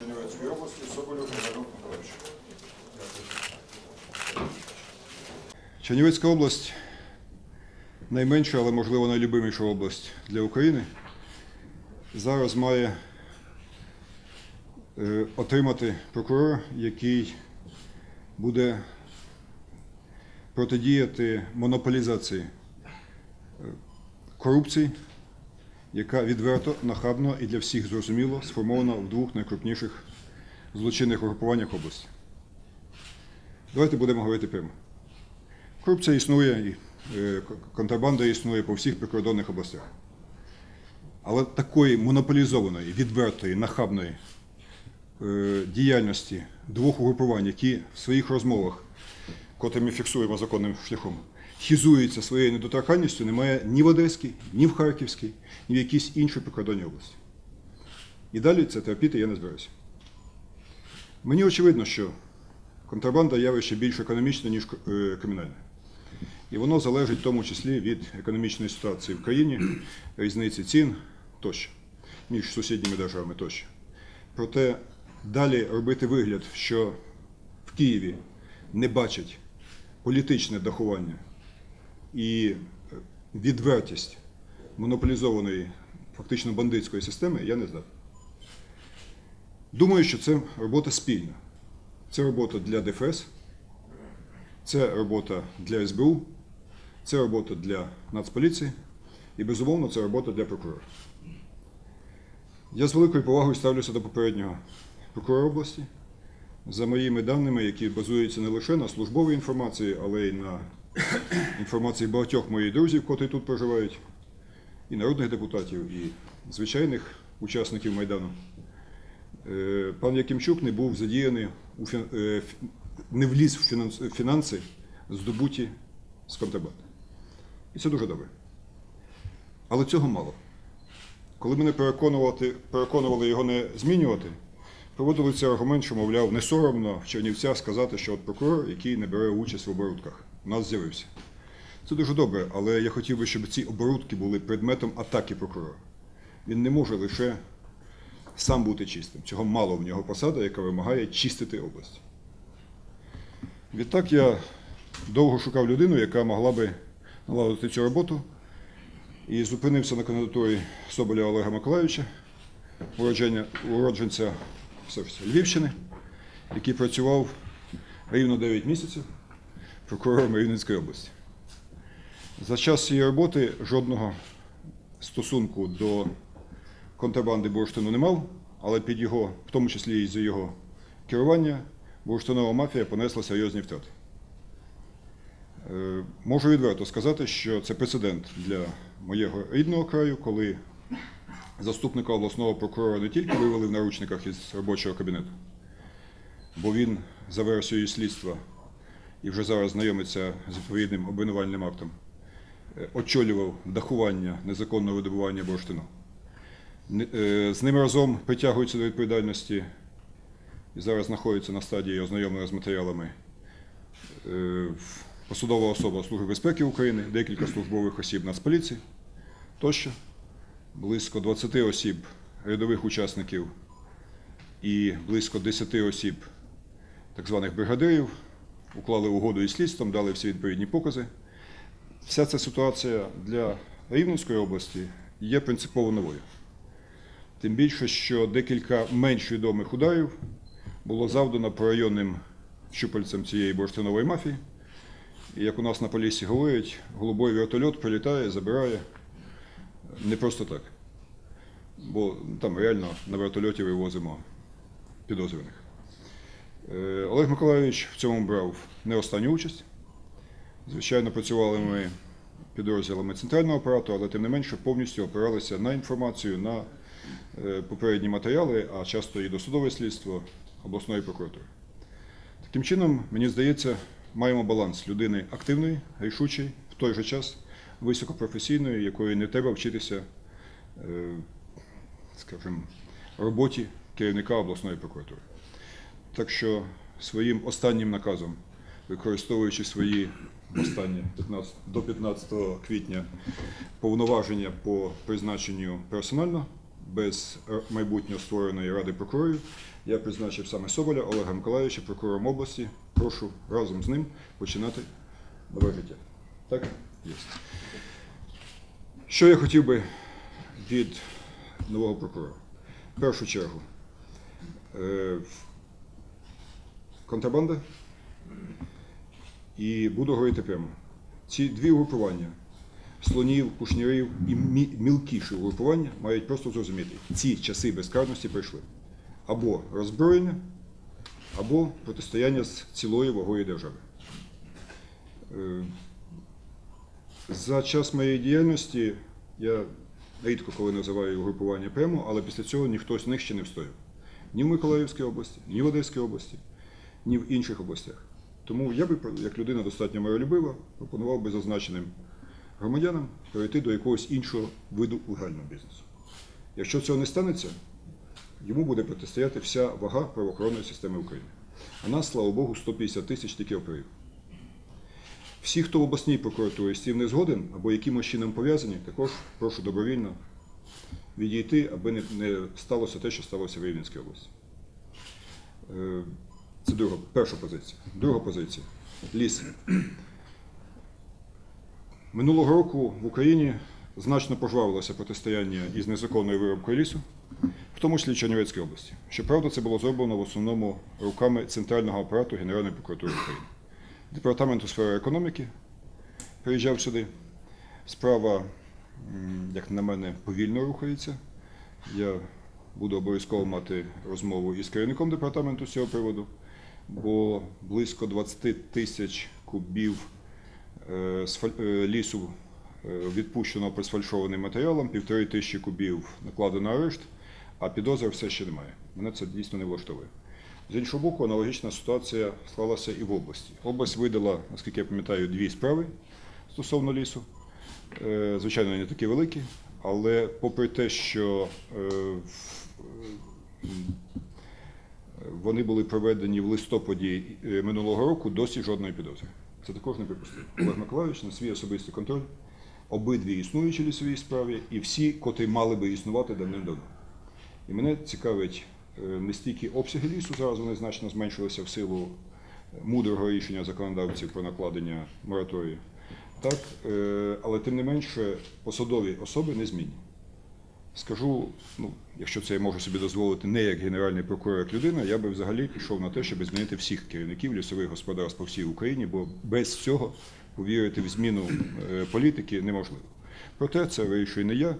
Чернівецької області Соболєв Михайло Миколаївич. Чернівецька область найменша, але можливо найлюбиміша область для України. Зараз має е, отримати прокурор, який буде протидіяти монополізації е, корупції, яка відверто, нахабно і для всіх зрозуміло сформована в двох найкрупніших злочинних угрупуваннях області. Давайте будемо говорити прямо. Корупція існує, і е, контрабанда існує по всіх прикордонних областях. Але такої монополізованої, відвертої, нахабної е, діяльності двох угрупувань, які в своїх розмовах, котрі ми фіксуємо законним шляхом, хізуються своєю недоторканністю, немає ні в Одеській, ні в Харківській, ні в якійсь іншій прикордонній області. І далі це терпіти я не збираюся. Мені очевидно, що контрабанда явище більш економічне, ніж е, кримінальне. І воно залежить в тому числі від економічної ситуації в країні, різниці цін тощо, між сусідніми державами тощо. Проте далі робити вигляд, що в Києві не бачать політичне дахування і е, відвертість монополізованої, фактично бандитської системи, я не здатний. Думаю, що це робота спільна. Це робота для ДФС, це робота для СБУ, це робота для Нацполіції і, безумовно, це робота для прокурора. Я з великою повагою ставлюся до попереднього прокурора області. За моїми даними, які базуються не лише на службовій інформації, але й на інформації багатьох моїх друзів, котрі тут проживають, і народних депутатів, і звичайних учасників Майдану. Е, Пан Якимчук не був задіяний у е, не вліз в фінанси, здобуті з контрабанди. І це дуже добре. Але цього мало. Коли мене переконували його не змінювати, проводили цей аргумент, що, мовляв, не соромно в Чернівцях сказати, що от прокурор, який не бере участь в оборудках, у нас з'явився. Це дуже добре, але я хотів би, щоб ці оборудки були предметом атаки прокурора. Він не може лише сам бути чистим. Цього мало в нього посада, яка вимагає чистити область. Відтак я довго шукав людину, яка могла би наладити цю роботу, і зупинився на кандидатурі Соболя Олега Миколаївича, уродженця Львівщини, який працював рівно 9 місяців прокурором Рівненської області. За час цієї роботи жодного стосунку до контрабанди бурштину не мав, але під його, в тому числі і за його керування, бурштинова мафія понесла серйозні втрати. Е, Можу відверто сказати, що це прецедент для моєго рідного краю, коли заступника обласного прокурора не тільки вивели в наручниках із робочого кабінету, бо він за версією слідства і вже зараз знайомиться з відповідним обвинувальним актом, е, очолював дахування незаконного видобування бурштину. Е, З ним разом притягуються до відповідальності і зараз знаходиться на стадії ознайомлення з матеріалами е, посадова особа Служби безпеки України, декілька службових осіб Нацполіції тощо, близько 20 осіб рядових учасників і близько 10 осіб так званих бригадирів уклали угоду із слідством, дали всі відповідні покази. Вся ця ситуація для Рівненської області є принципово новою. Тим більше, що декілька менш відомих ударів було завдано по районним щупальцям цієї бурштинової мафії. І як у нас на полісі говорять, голубой вертольот прилітає, забирає не просто так. Бо там реально на вертольоті вивозимо підозрюваних. Е, Олег Миколайович в цьому брав не останню участь. Звичайно, працювали ми підрозділами центрального апарату, але тим не менше повністю опиралися на інформацію, на е, попередні матеріали, а часто і досудове слідство обласної прокуратури. Таким чином, мені здається, маємо баланс людини активної, рішучої, в той же час високопрофесійної, якої не треба вчитися, е, скажімо, роботі керівника обласної прокуратури. Так що своїм останнім наказом, використовуючи свої останні 15, до 15 квітня повноваження по призначенню персонально без майбутньо створеної ради прокурорів, я призначив саме Соболя Олега Миколаївича прокурором області. Прошу разом з ним починати нове життя. Так? Є. Що я хотів би від нового прокурора? В першу чергу, е, контрабанда і буду говорити прямо. Ці дві угрупування слонів, кушнірів і мілкіші угрупування мають просто зрозуміти, ці часи безкарності прийшли. Або роззброєння, або протистояння з цілою вагою держави. Е, За час моєї діяльності я рідко коли називаю угрупування прямо, але після цього ніхто з них ще не встояв. Ні в Миколаївській області, ні в Одеській області, ні в інших областях. Тому я би, як людина достатньо миролюбива, пропонував би зазначеним громадянам перейти до якогось іншого виду легального бізнесу. Якщо цього не станеться, йому буде протистояти вся вага правоохоронної системи України. А нас, слава Богу, 150 тисяч тільки оперів. Всі, хто в обласній прокуратурі з цим не згоден або якимось чином пов'язані, також прошу добровільно відійти, аби не, сталося те, що сталося в Рівненській області. Це друга, перша позиція. Друга позиція. Ліс. Минулого року в Україні значно пожвавилося протистояння із незаконною виробкою лісу, в тому числі Чернівецькій області. Щоправда, це було зроблено в основному руками центрального апарату Генеральної прокуратури України. Департамент у сфері економіки приїжджав сюди. Справа, як на мене, повільно рухається. Я буду обов'язково мати розмову із керівником департаменту з цього приводу, бо близько 20 тисяч кубів е, е, лісу е, відпущено по сфальшованим матеріалам, півтори тисячі кубів накладено арешт, а підозри все ще немає. Мене це дійсно не влаштовує. З іншого боку, аналогічна ситуація склалася і в області. Область видала, наскільки я пам'ятаю, дві справи стосовно лісу. Звичайно, не такі великі, але попри те, що вони були проведені в листопаді е, минулого року, досі жодної підозри. Це також неприпустимо. Олег Миколаївич на свій особистий контроль, обидві існуючі лісові справи і всі, котрі мали би існувати давним-давно. І мене цікавить е, не стільки обсяги лісу, зараз вони значно зменшилися в силу мудрого рішення законодавців про накладення мораторію. Так, е, але тим не менше посадові особи не змінні. Скажу, ну, якщо це я можу собі дозволити не як генеральний прокурор, як людина, я би взагалі пішов на те, щоб змінити всіх керівників лісових господарств по всій Україні, бо без цього повірити в зміну е, політики неможливо. Проте це вирішує не я, е,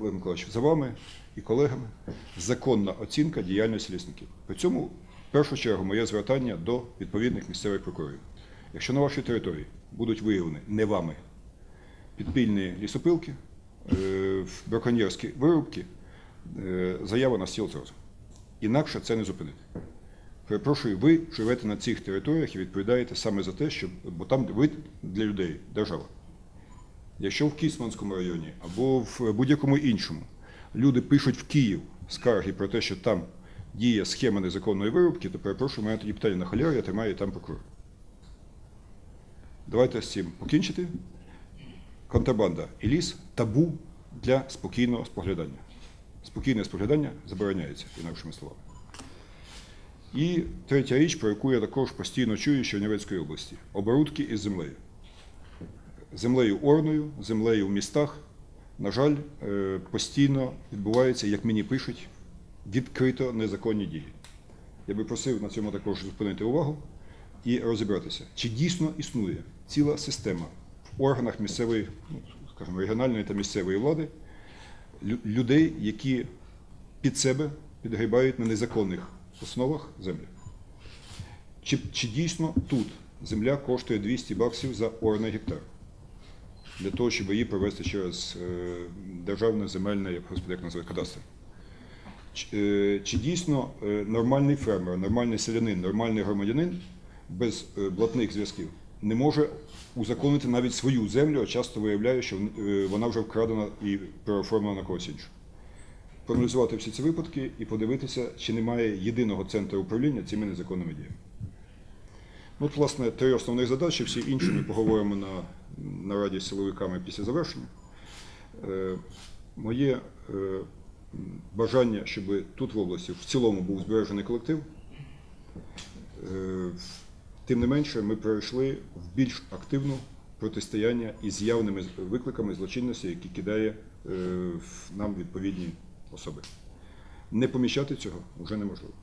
Олег Миколаївич, за вами і колегами. Законна оцінка діяльності лісників. При цьому, в першу чергу, моє звертання до відповідних місцевих прокурорів. Якщо на вашій території будуть виявлені не вами підпільні лісопилки, браконьєрські вирубки, е, заява на стіл зразу. Інакше це не зупинити. Перепрошую, ви живете на цих територіях і відповідаєте саме за те, що, бо там ви для людей держава. Якщо в Кісманському районі або в будь-якому іншому люди пишуть в Київ скарги про те, що там діє схема незаконної вирубки, то перепрошую, мене тоді питання на холєру, я тримаю там прокурор. Давайте з цим покінчити. Контрабанда і ліс табу для спокійного споглядання. Спокійне споглядання забороняється, інакшими словами. І третя річ, про яку я також постійно чую з Чернівецької області оборудки із землею. Землею орною, землею в містах, на жаль, е, постійно відбуваються, як мені пишуть, відкрито незаконні дії. Я би просив на цьому також зупинити увагу і розібратися, чи дійсно існує ціла система в органах місцевої, ну, скажімо, регіональної та місцевої влади людей, які під себе підгрібають на незаконних основах землю. Чи, чи дійсно тут земля коштує 200 баксів за орний гектар? Для того, щоб її провести через е, державне земельне, як господи, як називають, кадастр. Чи, е, чи дійсно е, нормальний фермер, нормальний селянин, нормальний громадянин без блатних зв'язків не може узаконити навіть свою землю, а часто виявляє, що е, вона вже вкрадена і переоформлена на когось іншого. Проаналізувати всі ці випадки і подивитися, чи немає єдиного центру управління цими незаконними діями. Ну, От, власне, три основних задачі, всі інші ми поговоримо на нараді з силовиками після завершення. Е, Моє е, бажання, щоб тут в області в цілому був збережений колектив. Е, Тим не менше, ми перейшли в більш активну протистояння із явними викликами злочинності, які кидає е, нам відповідні особи. Не поміщати цього вже неможливо.